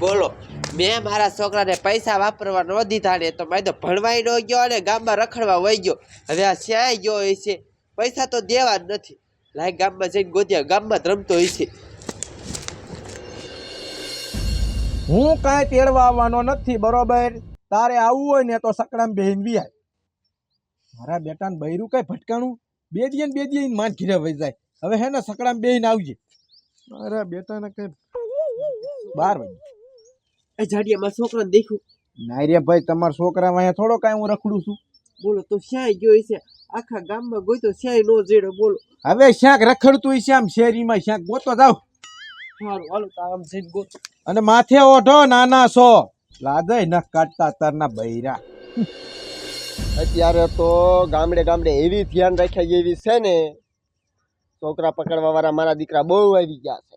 બોલો, મેં મારા છોકરાને પૈસા વાપરવા ન દીધા ને તો મેં તો ભણવાય ન ગયો અને ગામમાં રખડવા વહી ગયો. હવે આ શ્યાય ગયો હોય છે? પૈસા તો દેવા જ નથી. લાય ગામમાં જઈને ગોત્યા, ગામમાં જ રમતો હોય છે. હું કાંઈ તેડવા આવવાનો નથી, બરોબર? તારે આવવું હોય ને તો સકડામ બેહીન વિયાય મારા બેટાને બૈરું કઈ ભટકાણું? બે દીએ બે દીએ માન ઘીરે વહી જાય. હવે હે ને સકડામ બેહીન આવજે. મારા બેટાને કઈ બાર વાગે એ જાડિયા મારા છોકરાને દેખ્યું ના રે ભાઈ તમારા છોકરા અહીંયા થોડો કાંઈ હું રખડું છું. બોલો તો શ્યાય ગયો હશે છે. આખા ગામમાં ગોતો શ્યાય નો જેડો બોલો. હવે શ્યાંક રખડતું હોય છે આમ શેરીમાં શ્યાંક ગોતો જાવ સારું હાલો તો આમ જઈને ગોતો. અને માથે ઓઢો નાના છો. લાદે ન કાઢતા તારના બૈરા. અત્યારે તો ગામડે ગામડે એવી ધ્યાન રાખ્યા એવી છે ને છોકરા પકડવા વાળા મારા દીકરા બહુ આવી ગયા છે.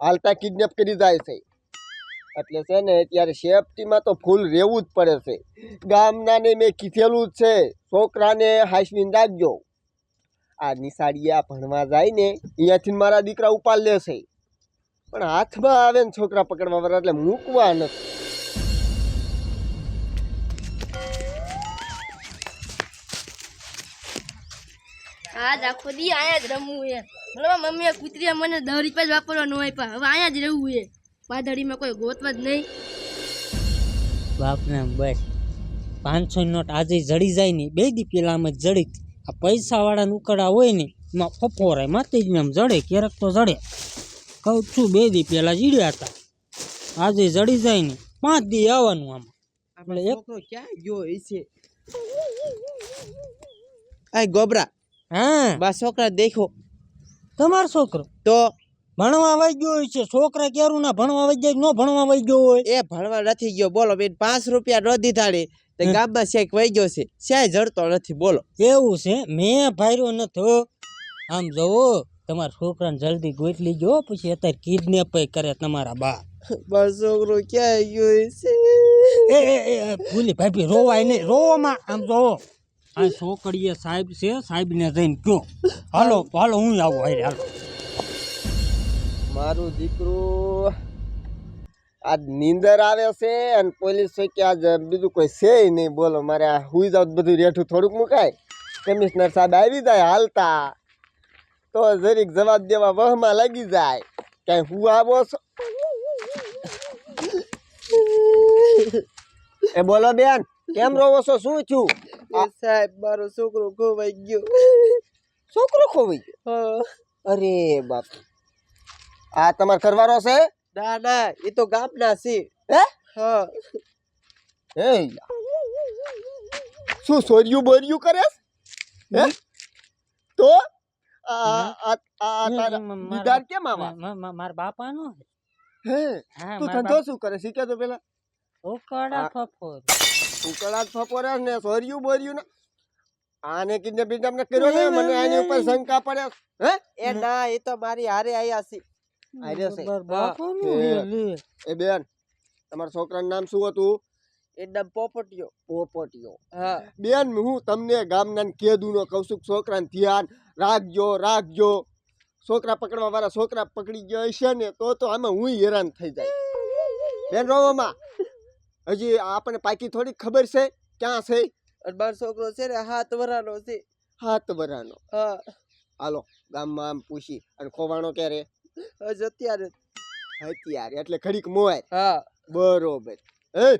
હાલતા કિડનેપ કરી જાય છે. એટલે છે ને અત્યારે સેફટીમાં તો ફૂલ રહેવું જ પડે છે. ગામનાને મેં કીધેલું જ છે, છોકરાને હાસવીને રાખજો. આ નિશાળીયા ભણવા જાય ને, અહીંયાથી મારા દીકરા ઉપાડ લેશે પણ હાથમાં આવે ને છોકરા પકડવા વાળા, એટલે મૂકવા નથી. આજ આખો દી આયા જ રમવું છે મમ્મી કૂતરીએ મને દસ રૂપિયા જ હોય પણ હવે આયા જ રહેવું છે પાદડીમાં કોઈ ગોતવા જ નહીં. બાપને બસ. પાંચસો નોટ આજે જડી જાય ને બે દી પેલા આમ જ જડી આ પૈસાવાળાને વાળા ઉકળા હોય ને એમાં ફફોરાય માથે જ ને આમ જડે ક્યારેક તો જડે. કહું છું બે દી પેલા જીડ્યા હતા. આજે જડી જાય ને પાંચ દી આવવાનું આમાં. આપણે એક- છોકરો ક્યાં ગયો છે? આ ગોબરા હા. બા છોકરા દેખો. તમારો છોકરો? તો ભણવા વહી ગયો હોય છે છોકરા ક્યારું ના ભણવા વહી જાય ન ભણવા વહી ગયો હોય? એ ભણવા નથી ગયો બોલો બેન પાંચ રૂપિયા ન દીધા ને તે. ગામમાં શેક વહી ગયો છે શ્યાય જડતો નથી બોલો. એવું છે? મેં ભાર્યો નથી આમ જોવો તમારા છોકરાને જલ્દી ગોત ગયો પછી અત્યારે કિડનેપ કરે તમારા બા મારો છોકરો ક્યાં ગયો છે? એ એ એ એ, ભૂલી ભાભી રોવાય નહીં રોવામાં આમ જોવો આ છોકરીએ સાહેબ છે સાહેબને જઈને કયો હાલો હાલો હું આવું હારે હાલો. મારું દીકરું આજ નીંદર આવે છે અને પોલીસ કે આજ બીજું કોઈ છે નહીં. બોલો મારે આ હુઈ જાવ તો બધું રેઠું થોડુંક મુકાય. કમિશનર સાહેબ આવી જાય હાલતા. તો જરીક જવાબ દેવા વહમાં લાગી જાય. કાંઈ હું આવો છો? એ બોલો બેન કેમ રોવો છો? શું છું સાહેબ મારો છોકરો ખોવાઈ ગયો. છોકરો ખોવાઈ ગયો? અરે બાપ આ તમારે કરવાનો છે? ના ના એ તો ગામના છે. હે? શું સોર્યું બોર્યું કરે હે? તો? આ આ આ તારા કેમ આવા? મારા બાપાનો? હે? તું ધંધો શું કરે શીખે તો પેલા. આ- ફફોર. ફપોરે ને સોર્યું બોર્યું ને. આને કિડનેપ બિડનેપ ને કર્યો ને મને આની ઉપર શંકા પડે. હે? એ ના એ તો મારી હારે આયા છે. આર્યો છે. બાપાનો હે. લે. એ બેન તમારા છોકરાનું નામ શું હતું? એકદમ પોપટીયો. પોપટીયો. બેન હું તમને ગામના કેદુનો કહું છું છોકરાને ધ્યાન રાખજો રાખજો. છોકરા પકડવા વાળા છોકરા પકડી ગયા હશે ને તો તો આમાં હું હેરાન થઈ જાય. બેન રોવામાં હજી આપણને પાકી થોડી ખબર છે ક્યાં છે? બાર છોકરો છે ને હાથ વરાનો છે. હાથ વરાનો. હા. હાલો ગામમાં આમ પૂછી. અને ખોવાણો ક્યારે? હજ અત્યારે અત્યારે એટલે ખડીક મોય. હા. બરોબર. એ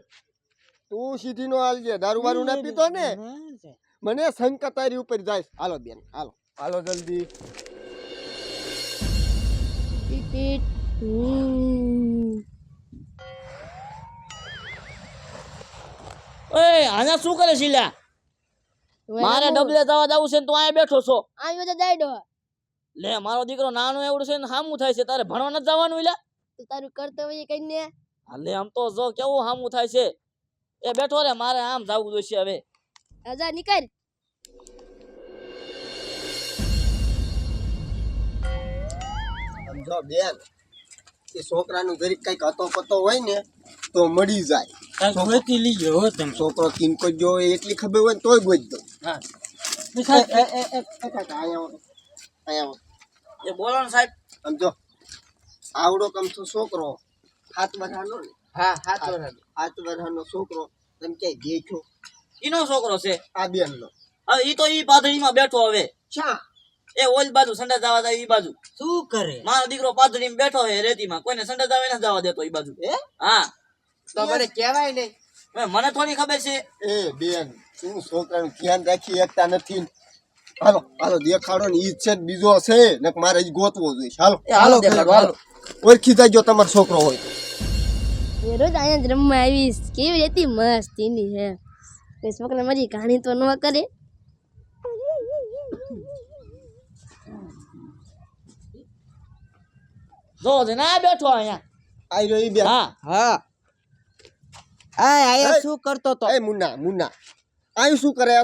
તું સીધી નો હાલજે દારૂ બારૂ ના પીતો ને? મને શંકા તારી ઉપર જાય. હાલો બેન હાલો. હાલો જલ્દી. ઓય આના શું કરે છે લ્યા મારે. ડબલે જવા જવું છે ને તું અહીંયા બેઠો છો. આવ્યો તો જાય લે મારો દીકરો નાનો એવડું છે ને હામું થાય છે તારે ભણવા નથી જવાનું તું તારું કર્તવ્ય કઈ ને. હાલે આમ તો જો કેવું હામું થાય છે. એ બેઠો રે મારે આમ જવું જોઈશે હવે. રાજા નીકળ. સમજો બેન એ છોકરાનું જરીક કંઈક હતો પતો હોય ને તો મળી જાય. ગોતી લીજો હો તમે. છોકરો કિનકો જો એટલી ખબર હોય ને તોય ગોઈ દો હા. એ આવો. અહીંયા આવો. એ બોલો ને સાહેબ. સમજો આવડો કમથો છોકરો હાથ વધારનો ને. હા હાથ વર્ષનો હાથ વર્ષનો છોકરો તમે ક્યાંય દેખો ઈનો છોકરો છે? આ બેનનો. હવે ઈ તો ઈ પાથડીમાં બેઠો હવે. શા એ ઓલ બાજુ સંડા જવા જાય ઈ બાજુ. શું કરે? મારો દીકરો પાથડીમાં બેઠો હે રેતીમાં. કોઈને સંડા જવા ના જવા દેતો ઈ બાજુ. હે? હા. તો મને કહેવાય નહીં. મને થોડી ખબર છે? એ બેન શું છોકરાનું ધ્યાન રાખી એકતા નથી હાલો હાલો દેખાડો ને ઈ છે બીજો છે ને મારે ઈ ગોતવો જોઈએ. હાલો એ હાલો દેખાડો, હાલો. ઓળખી જાય તમારો છોકરો હોય એ રોજ અહીંયા જ રમવા આવીશ. કેવી રીતે મસ્ત એની હે. કોઈ છોકરા મારી કહાણી તો ન કરે. જો ને આ બેઠો અહીંયા. આઈ રહ્યો ઈ બેન. હા. હા. આ આયા શું કરતો તો? એ મુન્ના મુન્ના. આયું શું કરે?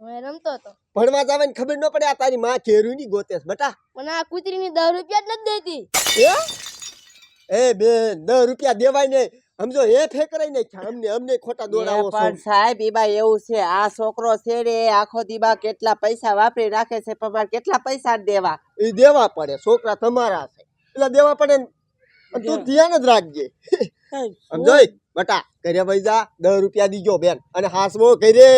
હવે રમતો હતો ભણવા જવાની ખબર ન પડે આ તારી માં ખેરું ની ગોતે બટા. પણ આ કૂતરીની દસ રૂપિયા જ નથી દેતી. એ એ બેન દસ રૂપિયા દેવાય ને સમજો એ ફેકરાઈ ને અમને અમને ખોટા દોડાવો પણ સાહેબ ઈબા એવું છે આ છોકરો છે રે આખો દીબા કેટલા પૈસા વાપરી રાખે છે પણ મારે કેટલા પૈસા દેવા? એ દેવા પડે છોકરા તમારા છે. એટલે દેવા પડે ને. તું ધ્યાન જ રાખજે. સમજો બટા ઘરે ભાઈ જા દસ રૂપિયા દીજો બેન. અને હાસવો ઘરે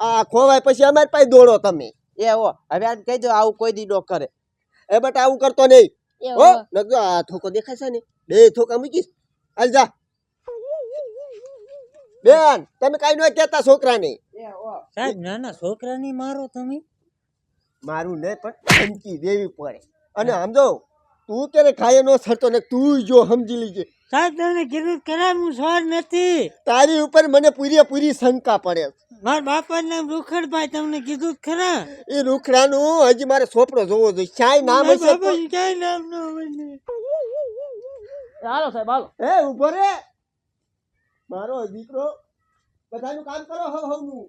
આ ખોવાય પછી અમારી પાસે દોડો તમે. એ હો હવે આને કહી દો આવું કોઈ દી ન કરે. એ બટા આવું કરતો નહીં. હો. નકજો આ થોકો દેખાય છે ને બે થોકા મૂકીશ. હાલ જા. બેન તમે કઈ ન કહેતા છોકરાને. સાહેબ નાના છોકરાની મારો તમે? મારું નહીં પણ ધમકી દેવી પડે. અને સમજો તું તેને ખાય નો સરતો ને તું જો સમજી લીજે. સાહેબ તમને કીધું કરાવું સ્વાર નથી. તારી ઉપર મને પૂરેપૂરી શંકા પડે મારા બાપા નામ રૂખડભાઈ તમને કીધું જ ખરા. એ રૂખડાનું હજી મારે સોપડો જોવો જોઈએ. ક્યાંય નામ હશે ક્યાંય નામ ન હોય હાલો સાહેબ હાલો. એ ઊભો રે. મારો દીકરો બધાનું કામ કરો હવ હવનું.